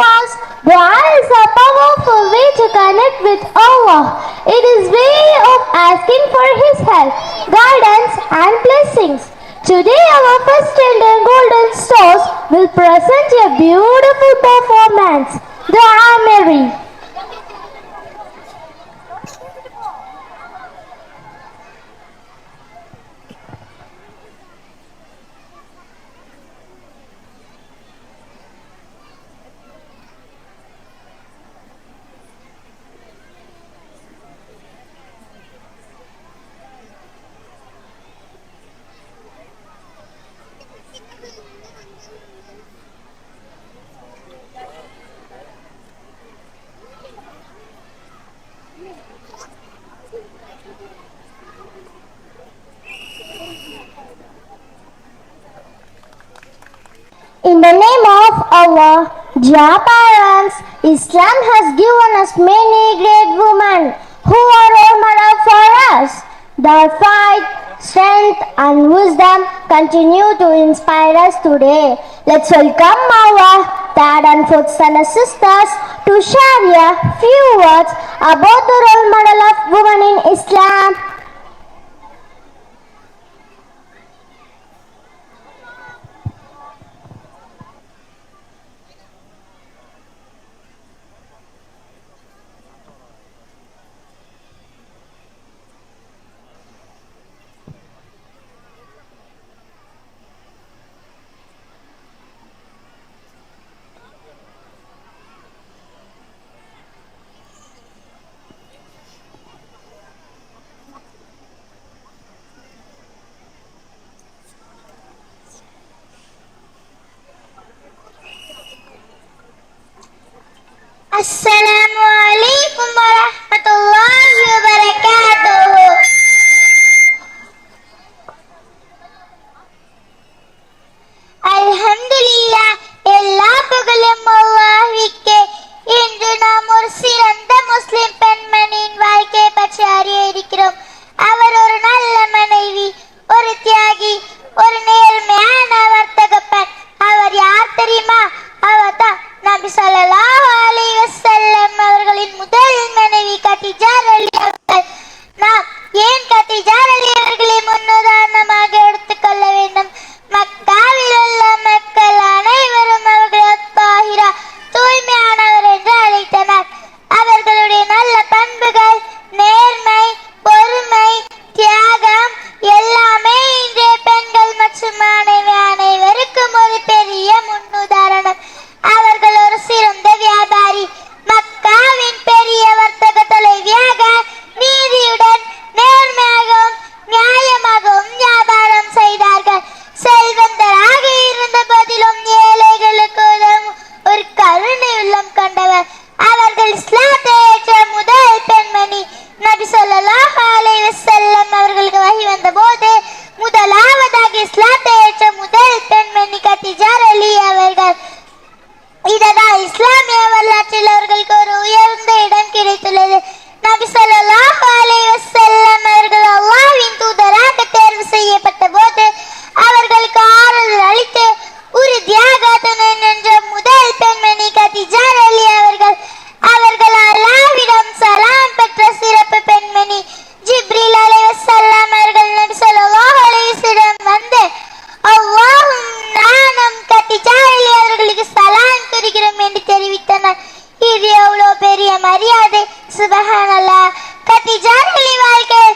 was, dua is a powerful way to connect with Allah. It is way of asking for His help, guidance and blessings. Today our first tender golden stars will present a beautiful performance, Dua Mary. In the name of Allah, dear parents, Islam has given us many great women who are role model for us. Their fight, strength and wisdom continue to inspire us today. Let's welcome our dad and fourth son and sisters to share a few words about the role model of women in Islam. Assalamu alaikum warahmatullahi teacher, உங்களுக்கு சலான் பெறுகிறோம் என்று தெரிவித்தனர். இது எவ்வளவு பெரிய மரியாதை. சுபஹானல்லா கத்திஜான் வாழ்க்கை.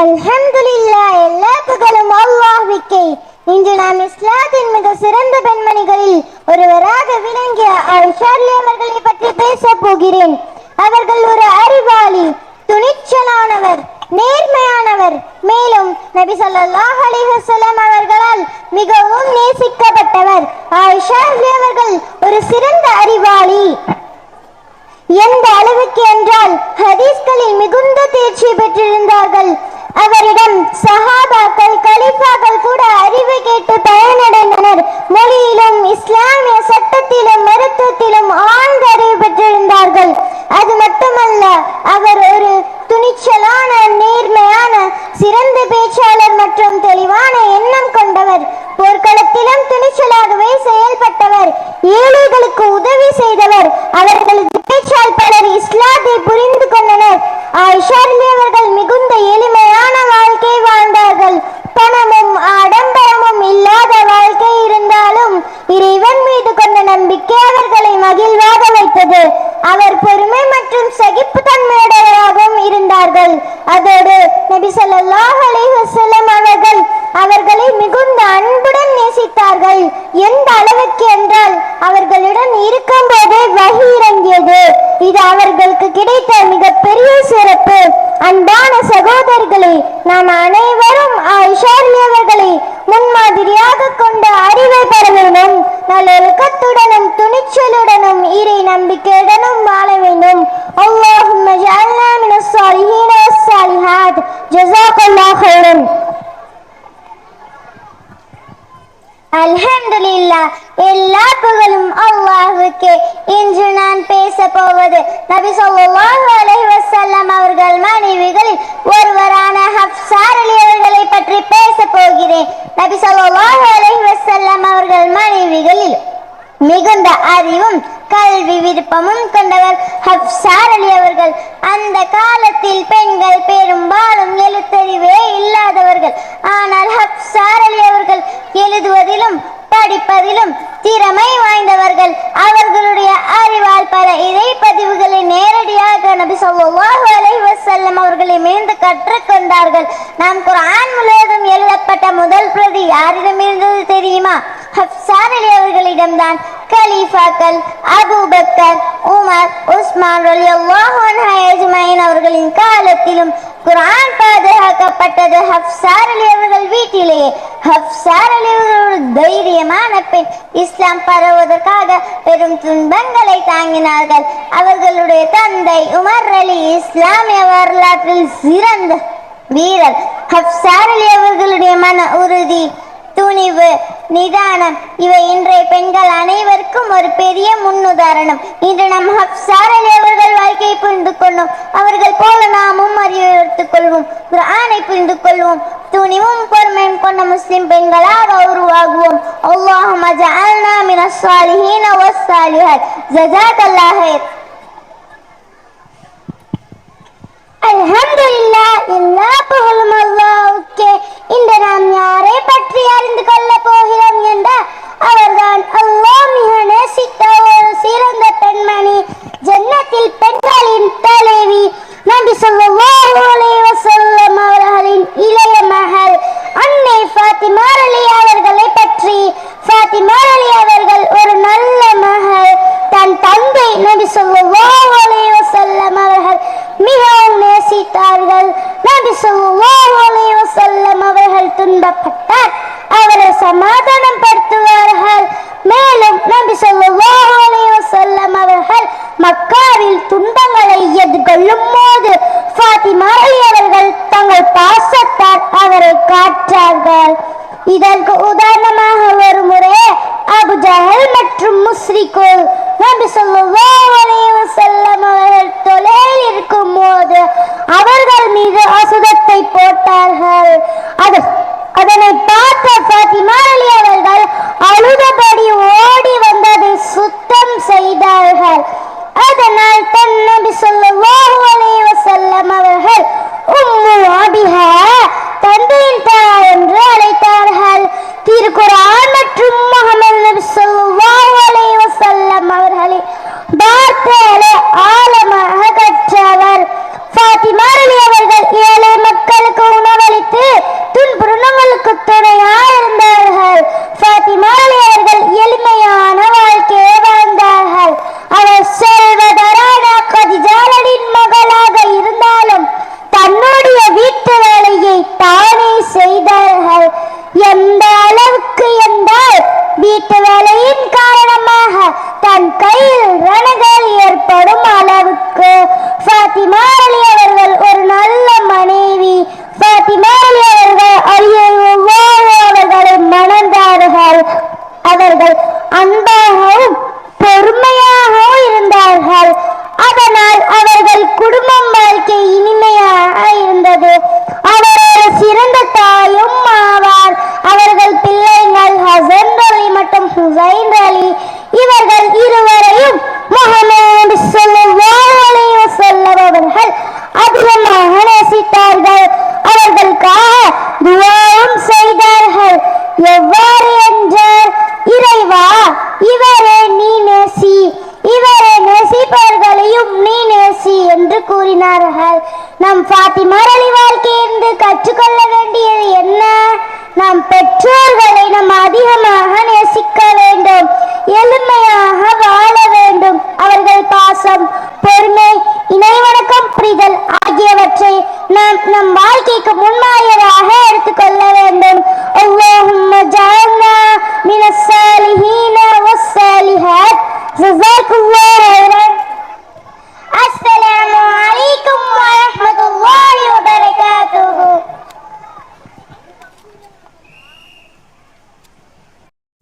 அல்ஹம்துலில்லா எல்லா புகழும் அல்லாஹ்விக்கே. இன்று நாம் இஸ்லாத்தின் மிக சிறந்த பெண்மணிகளில் ஒருவராக விளங்கிய ஐஷார்லி அவர்களை பற்றி பேசப் போகிறேன். அவர்கள் ஒரு அறிவாளி துணிச்சலானவர் நேர்மையானவர். மேலும் நபி சொல்லாஹ் அலிஹசலம் அவர்களால் மிகவும் நேசிக்கப்பட்டவர். ஆயிஷார்லி அவர்கள் ஒரு சிறந்த அறிவாளி. எந்த அளவுக்கு என்றால் ஹதீஸ்களில் மிகுந்த தேர்ச்சி பெற்றிருந்தார்கள். அவரிடம் சஹாபாக்கள் கலிஃபாக்கள் கூட அறிவு கேட்டு பயனடைந்தனர். மொழியிலும் இஸ்லாமிய சட்டத்திலும் மருத்துவத்திலும் ஆழ்ந்த அறிவு பெற்றிருந்தார்கள். அது மட்டுமல்ல அவர் ஒரு துணிச்சலான நேர்மையான சிறந்த பேச்சாளர் மற்றும் தெளிவான கிடைத்த மிகப்பெரிய சிறப்பு. அன்பான சகோதரர்களே நாம் அனைவரும் ஆயிஷார்லி முன்மாதிரியாக கொண்ட அறிவை பெற வேண்டும் நல்லொழுக்கத்துடனும் துணிச்சலுடனும் இறை நம்பிக்கையுடனும் வாழ வேண்டும். அல்ஹம்துலில்லா எல்லா புகழும் அல்லாஹுக்கே. இன்று நான் பேச போவது நபி சொல்லாஹு அலஹி வசல்லம் அவர்கள் மனைவிகளில் ஒருவரான ஹப்சார் அலி அவர்களை பற்றி பேச போகிறேன் நபி சொல்லாஹு அலஹி வசல்லம் அவர்கள் மனைவிகளில் மிகுந்த அறிவும் கல்வி விருப்பமும் கொண்டவர் ஹப்சார் அலி அவர்கள். அந்த காலத்தில் பெண்கள் ஹலீஃபாக்கள் அபு பக்கர் உமர் உஸ்மான் ரலியல்லாஹு அன்ஹு அஜ்மஈன் அவர்களின் காலத்திலும் குரான் பாதுகாக்கப்பட்டது. ஹப்சார் அலி அவர்கள் வீட்டிலேயே ஹப்சார் அலி ஒரு தைரியமான பெண். இஸ்லாம் பரவுவதற்காக பெரும் துன்பங்களை தாங்கினார்கள். அவர்களுடைய தந்தை உமர் அலி இஸ்லாமிய வரலாற்றில் சிறந்த வீரர். ஹப்சார் அலி அவர்களுடைய மன உறுதி துணிவு நிதானம் இவை இன்றைய பெண்கள் அனைவருக்கும் ஒரு பெரிய முன்னுதாரணம். இன்று நம் ஹப்சார் அவர்கள் வாழ்க்கையை புரிந்து கொள்ளும். அவர்கள் போல நாமும் அறிவுறுத்திக் கொள்வோம். குர்ஆனை புரிந்து கொள்வோம். துணிவும் பொறுமையும் கொண்ட முஸ்லிம் பெண்களாக உருவாகுவோம். அல்லாஹும்ம ஜஅல்னா மினஸ் சாலிஹீன வஸ்ஸாலிஹாத் ஜஸாக்கல்லாஹ் ஹைர் அல்ஹம்துலில்லா எல்லா புகழும் அல்லாஹ்வுக்கே இன்று நாம் யாரை பற்றி அறிந்து அசுதத்தை போட்டார்கள். அது அதனை பார்த்த ஃபாத்திமா அலி அவர்கள் அழுதபடி ஓடி வந்து அதை சுத்தம் செய்தார்கள். அதனால் தன் நபி ஸல்லல்லாஹு அலைஹி வஸல்லம் அவர்கள் உம்மு ஆபிஹா தந்தையின் தாய் என்று அழைத்தார்கள். திருக்குர்ஆன்